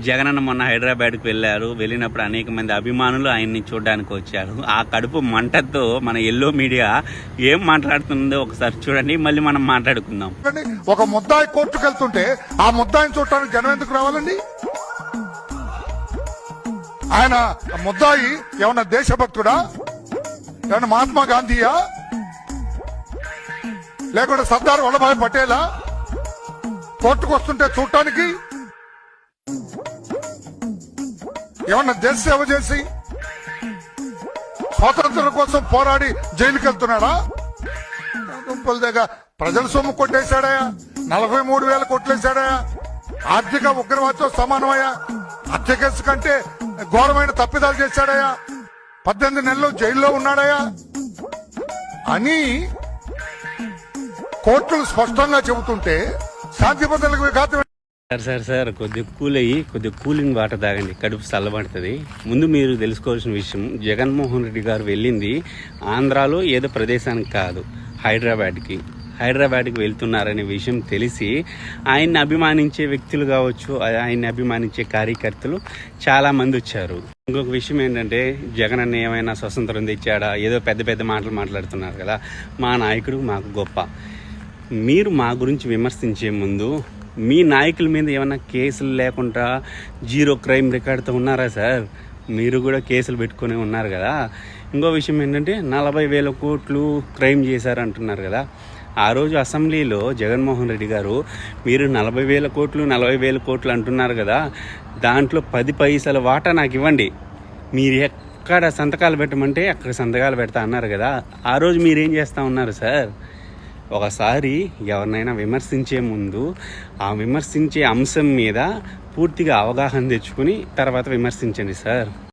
జగనన్న మొన్న హైదరాబాద్కు వెళ్ళారు. వెళ్ళినప్పుడు అనేక మంది అభిమానులు ఆయన్ని చూడడానికి వచ్చారు. ఆ కడుపు మంటతో మన ఎల్లో మీడియా ఏం మాట్లాడుతుందో ఒకసారి చూడండి. మళ్ళీ మనం మాట్లాడుకుందాం. ఒక ముద్దాయి కోర్టుకు వెళ్తుంటే ఆ ముద్దాయిని చూడటానికి జనం ఎందుకు రావాలండి? ఆయన ముద్దాయి ఏమన్నా దేశభక్తుడా? ఏమన్నా మహాత్మా గాంధీయా? లేకుంటే సర్దార్ వల్లభాయ్ పటేలా? కోర్టుకు వస్తుంటే చూడటానికి ఏమన్నా దేశ సేవ చేసి స్వాతంత్రం కోసం పోరాడి జైలుకి వెళ్తున్నాడా గుంపుల దగ్గర ప్రజల సొమ్ము కొట్టేశాడయా? నలభై మూడు వేల కొట్లేశాడయా ఆర్థిక ఉగ్రవాదితో సమానమయ్యా? హత్య కేసు కంటే ఘోరమైన తప్పిదాలు చేశాడయా? పద్దెనిమిది నెలలు జైల్లో ఉన్నాడయా? అని కోర్టులు స్పష్టంగా చెబుతుంటే శాంతి భద్రతలకు విఘాతం సార్ సార్ సార్ కొద్దిగా కూల్ అయ్యి కొద్దిగా కూలింగ్ వాటర్ తాగండి. కడుపు చల్లబడుతుంది ముందు మీరు తెలుసుకోవాల్సిన విషయం జగన్మోహన్ రెడ్డి గారు వెళ్ళింది ఆంధ్రాలో ఏదో ప్రదేశానికి కాదు హైదరాబాద్కి. హైదరాబాద్కి వెళ్తున్నారనే విషయం తెలిసి ఆయన్ని అభిమానించే వ్యక్తులు కావచ్చు ఆయన్ని అభిమానించే కార్యకర్తలు చాలా మంది వచ్చారు. ఇంకొక విషయం ఏంటంటే జగన్ అన్న ఏమైనా స్వతంత్రం తెచ్చాడా? ఏదో పెద్ద పెద్ద మాటలు మాట్లాడుతున్నారు కదా. మా నాయకుడు మాకు గొప్ప. మీరు మా గురించి విమర్శించే ముందు మీ నాయకుల మీద ఏమైనా కేసులు లేకుండా జీరో క్రైమ్ రికార్డుతో ఉన్నారా సార్? మీరు కూడా కేసులు పెట్టుకునే ఉన్నారు కదా. ఇంకో విషయం ఏంటంటే నలభై వేల కోట్లు క్రైమ్ చేశారు అంటున్నారు కదా. ఆ రోజు అసెంబ్లీలో జగన్మోహన్ రెడ్డి గారు మీరు నలభై వేల కోట్లు నలభై వేల కోట్లు అంటున్నారు కదా. దాంట్లో పది పైసల వాటా నాకు ఇవ్వండి. మీరు ఎక్కడ సంతకాలు పెట్టమంటే అక్కడ సంతకాలు పెడతా అన్నారు కదా. ఆ రోజు మీరేం చేస్తా ఉన్నారు సార్? ఒకసారి ఎవరినైనా విమర్శించే ముందు ఆ విమర్శించే అంశం మీద పూర్తిగా అవగాహన తెచ్చుకుని తర్వాత విమర్శించండి సార్.